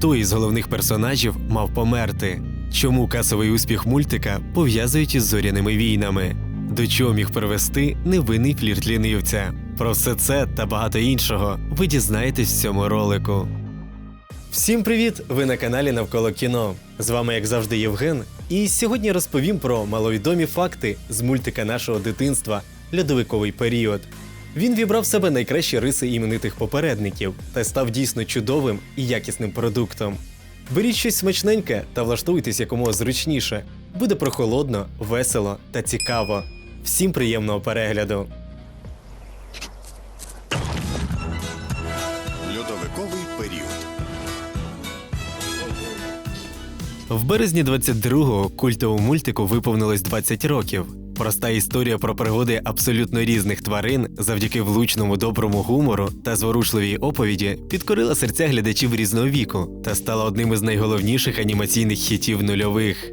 хто із головних персонажів мав померти, чому касовий успіх мультика пов'язують із зоряними війнами, до чого міг привести невинний флірт лінивця. Про все це та багато іншого ви дізнаєтесь в цьому ролику. Всім привіт! Ви на каналі Навколо кіно. З вами, як завжди, Євген. І сьогодні розповім про маловідомі факти з мультика нашого дитинства Льодовиковий період. Він вібрав в себе найкращі риси іменитих попередників та став дійсно чудовим і якісним продуктом. Беріть щось смачненьке та влаштуйтесь якомога зручніше. Буде прохолодно, весело та цікаво. Всім приємного перегляду! Льодовиковий період. В березні 22-го культовому мультику виповнилось 20 років. Проста історія про пригоди абсолютно різних тварин завдяки влучному доброму гумору та зворушливій оповіді підкорила серця глядачів різного віку та стала одним із найголовніших анімаційних хітів нульових.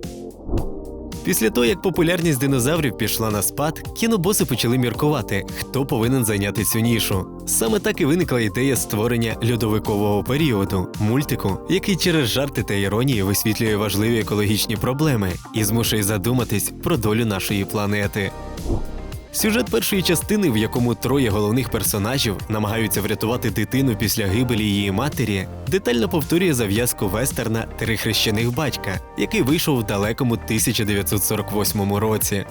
Після того, як популярність динозаврів пішла на спад, кінобоси почали міркувати, хто повинен зайняти цю нішу. Саме так і виникла ідея створення льодовикового періоду, мультику, який через жарти та іронії висвітлює важливі екологічні проблеми і змушує задуматись про долю нашої планети. Сюжет першої частини, в якому троє головних персонажів намагаються врятувати дитину після гибелі її матері, детально повторює зав'язку вестерна Три хрещених батька, який вийшов в далекому 1948 році.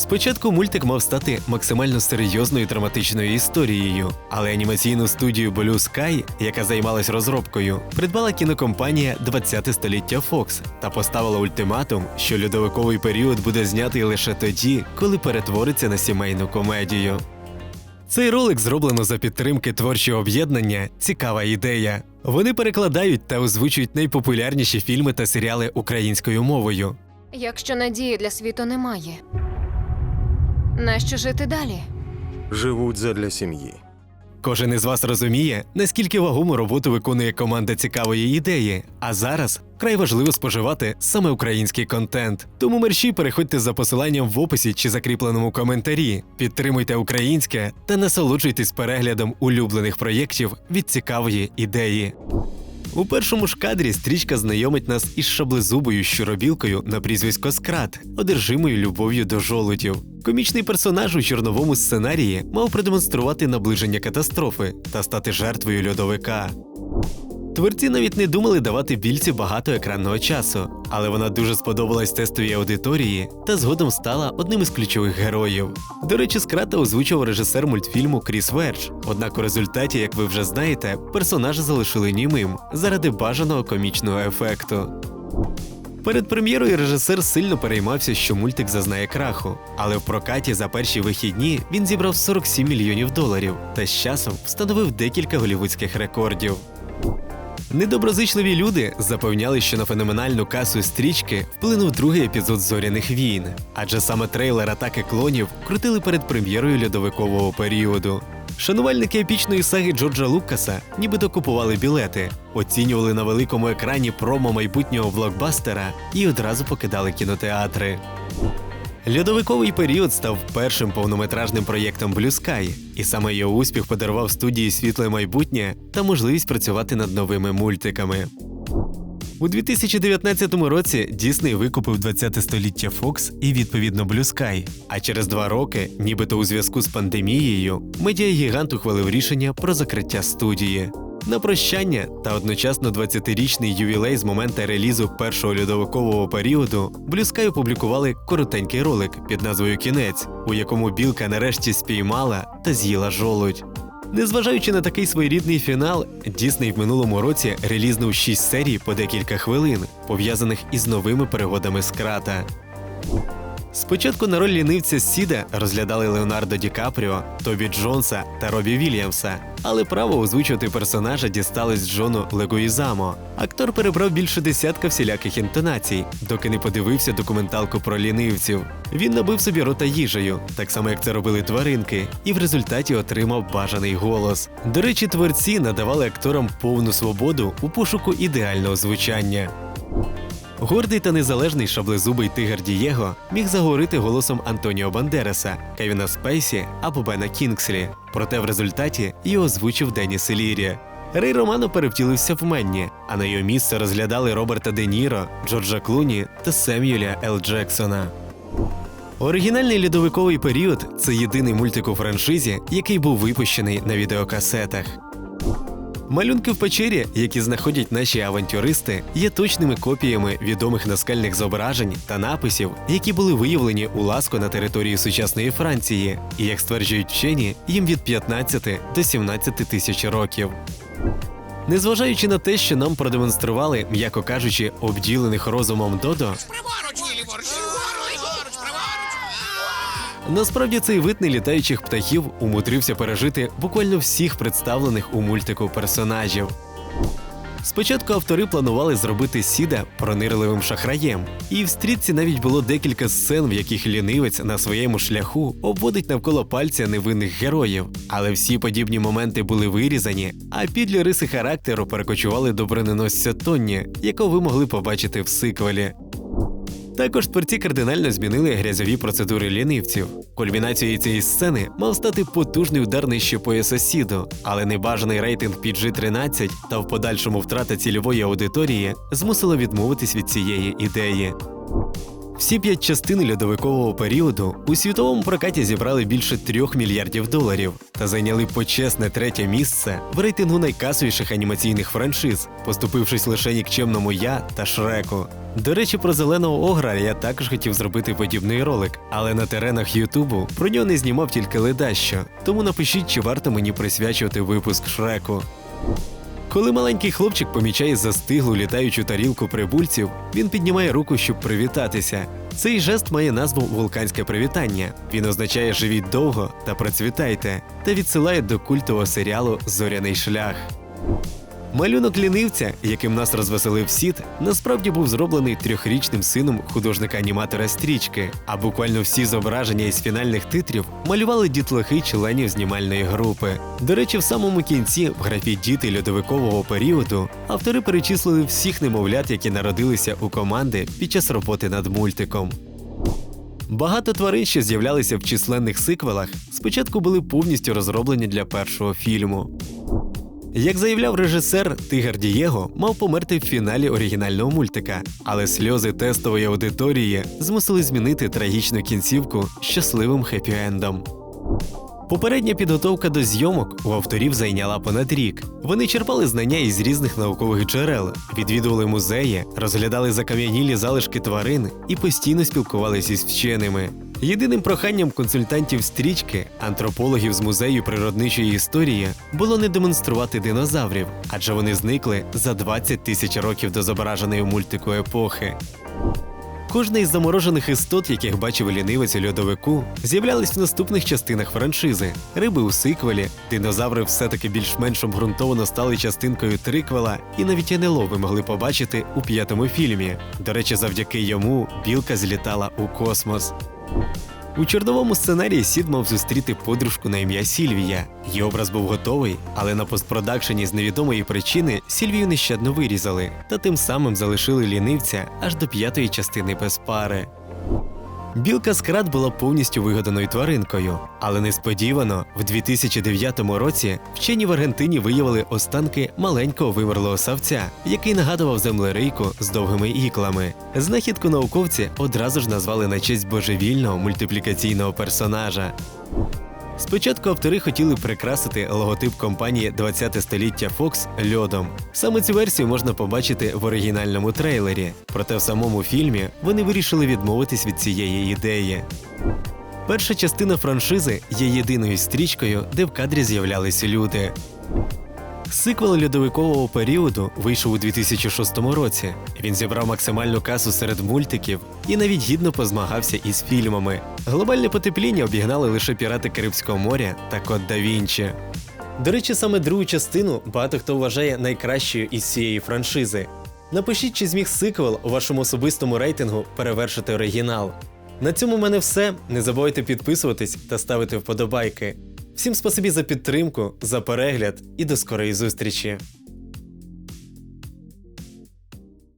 Спочатку мультик мав стати максимально серйозною драматичною історією, але анімаційну студію Blue Sky, яка займалась розробкою, придбала кінокомпанія 20 століття Fox та поставила ультиматум, що льодовиковий період буде знятий лише тоді, коли перетвориться на сімейну комедію. Цей ролик зроблено за підтримки творчого об'єднання Цікава ідея. Вони перекладають та озвучують найпопулярніші фільми та серіали українською мовою. Якщо надії для світу немає, нащо жити далі? Живуть задля сім'ї. Кожен із вас розуміє, наскільки вагому роботу виконує команда цікавої ідеї. А зараз край важливо споживати саме український контент. Тому мерщі переходьте за посиланням в описі чи закріпленому коментарі. Підтримуйте українське та насолоджуйтесь переглядом улюблених проєктів від цікавої ідеї. У першому ж кадрі стрічка знайомить нас із шаблезубою щуробілкою на прізвисько Скрат, одержимою любов'ю до жолудів. Комічний персонаж у чорновому сценарії мав продемонструвати наближення катастрофи та стати жертвою льодовика. Творці навіть не думали давати більці багато екранного часу, але вона дуже сподобалась тестовій аудиторії та згодом стала одним із ключових героїв. До речі, скрата озвучував режисер мультфільму Кріс Вердж. Однак у результаті, як ви вже знаєте, персонажа залишили німим заради бажаного комічного ефекту. Перед прем'єрою режисер сильно переймався, що мультик зазнає краху, але в прокаті за перші вихідні він зібрав 47 мільйонів доларів та з часом встановив декілька голівудських рекордів. Недоброзичливі люди запевняли, що на феноменальну касу стрічки вплинув другий епізод зоряних війн, адже саме трейлер атаки клонів крутили перед прем'єрою льодовикового періоду. Шанувальники епічної саги Джорджа Лукаса нібито купували білети, оцінювали на великому екрані промо майбутнього блокбастера і одразу покидали кінотеатри. Льодовиковий період став першим повнометражним проєктом Blue Sky, і саме його успіх подарував студії світле майбутнє та можливість працювати над новими мультиками. У 2019 році Дісней викупив 20 століття Fox і відповідно Blue Sky, А через два роки, нібито у зв'язку з пандемією, медіагігант ухвалив рішення про закриття студії. На прощання та одночасно 20-річний ювілей з моменту релізу першого льодовикового періоду Sky опублікували коротенький ролик під назвою Кінець, у якому білка нарешті спіймала та з'їла жолудь. Незважаючи на такий своєрідний фінал, Дісней в минулому році релізнув 6 серій по декілька хвилин, пов'язаних із новими пригодами скрата. Спочатку на роль лінивця Сіда розглядали Леонардо Ді Капріо, Тобі Джонса та Робі Вільямса, але право озвучувати персонажа дісталось Джону Легуїзамо. Актор перебрав більше десятка всіляких інтонацій, доки не подивився документалку про лінивців. Він набив собі рота їжею, так само як це робили тваринки, і в результаті отримав бажаний голос. До речі, творці надавали акторам повну свободу у пошуку ідеального звучання. Гордий та незалежний шаблезубий тигр Дієго міг заговорити голосом Антоніо Бандераса, Кевіна Спейсі або Бена Кінгслі. Проте в результаті його озвучив Деніс Лірі. Рей Романо перевтілився в Менні, а на його місце розглядали Роберта Де Ніро, Джорджа Клуні та Сем'юля Л. Джексона. Оригінальний льодовиковий період це єдиний мультик у франшизі, який був випущений на відеокасетах. Малюнки в печері, які знаходять наші авантюристи, є точними копіями відомих наскальних зображень та написів, які були виявлені у Ласко на території сучасної Франції, і як стверджують вчені, їм від 15 до 17 тисяч років. Незважаючи на те, що нам продемонстрували, м'яко кажучи, обділених розумом Додо, насправді цей вид нелітаючих птахів умудрився пережити буквально всіх представлених у мультику персонажів. Спочатку автори планували зробити Сіда пронирливим шахраєм, і в стрітці навіть було декілька сцен, в яких лінивець на своєму шляху обводить навколо пальця невинних героїв. Але всі подібні моменти були вирізані, а підлі риси характеру перекочували до броненосця Тонні, якого ви могли побачити в сиквелі. Також творці кардинально змінили грязові процедури лінивців. Кульмінацією цієї сцени мав стати потужний удар нижче пояса Сіду, але небажаний рейтинг PG-13 та в подальшому втрата цільової аудиторії змусило відмовитись від цієї ідеї. Всі п'ять частин льодовикового періоду у світовому прокаті зібрали більше трьох мільярдів доларів та зайняли почесне третє місце в рейтингу найкасовіших анімаційних франшиз, поступившись лише нікчемному я та Шреку. До речі, про зеленого огра я також хотів зробити подібний ролик, але на теренах Ютубу про нього не знімав тільки ледащо, тому напишіть, чи варто мені присвячувати випуск Шреку. Коли маленький хлопчик помічає застиглу літаючу тарілку прибульців, він піднімає руку, щоб привітатися. Цей жест має назву вулканське привітання. Він означає живіть довго та процвітайте та відсилає до культового серіалу Зоряний шлях. Малюнок лінивця, яким нас розвеселив Сід, насправді був зроблений трьохрічним сином художника-аніматора стрічки, а буквально всі зображення із фінальних титрів малювали дітлахи членів знімальної групи. До речі, в самому кінці, в графі діти льодовикового періоду, автори перечислили всіх немовлят, які народилися у команди під час роботи над мультиком. Багато тварин, що з'являлися в численних сиквелах, спочатку були повністю розроблені для першого фільму. Як заявляв режисер, Тигр Дієго мав померти в фіналі оригінального мультика, але сльози тестової аудиторії змусили змінити трагічну кінцівку щасливим хеппі-ендом. Попередня підготовка до зйомок у авторів зайняла понад рік. Вони черпали знання із різних наукових джерел, відвідували музеї, розглядали закам'янілі залишки тварин і постійно спілкувалися із вченими. Єдиним проханням консультантів стрічки, антропологів з музею природничої історії, було не демонструвати динозаврів, адже вони зникли за 20 тисяч років до зображеної мультику епохи. Кожна із заморожених істот, яких бачив лінивець у льодовику, з'являлись в наступних частинах франшизи. Риби у сиквелі, динозаври все-таки більш-менш обґрунтовано стали частинкою триквела, і навіть НЛО ви могли побачити у п'ятому фільмі. До речі, завдяки йому білка злітала у космос. У чорновому сценарії Сід мав зустріти подружку на ім'я Сільвія. Її образ був готовий, але на постпродакшені з невідомої причини Сільвію нещадно вирізали, та тим самим залишили лінивця аж до п'ятої частини без пари. Білка скрат була повністю вигаданою тваринкою, але несподівано, в 2009 році вчені в Аргентині виявили останки маленького вимерлого савця, який нагадував землерийку з довгими іклами. Знахідку науковці одразу ж назвали на честь божевільного мультиплікаційного персонажа. Спочатку автори хотіли прикрасити логотип компанії 20 століття Fox льодом. Саме цю версію можна побачити в оригінальному трейлері, проте в самому фільмі вони вирішили відмовитись від цієї ідеї. Перша частина франшизи є єдиною стрічкою, де в кадрі з'являлися люди. Сиквел льодовикового періоду вийшов у 2006 році. Він зібрав максимальну касу серед мультиків і навіть гідно позмагався із фільмами. Глобальне потепління обігнали лише пірати Карибського моря та Код да Вінчі. До речі, саме другу частину багато хто вважає найкращою із цієї франшизи. Напишіть, чи зміг сиквел у вашому особистому рейтингу перевершити оригінал. На цьому в мене все. Не забувайте підписуватись та ставити вподобайки. Всім спасибі за підтримку, за перегляд і до скорої зустрічі!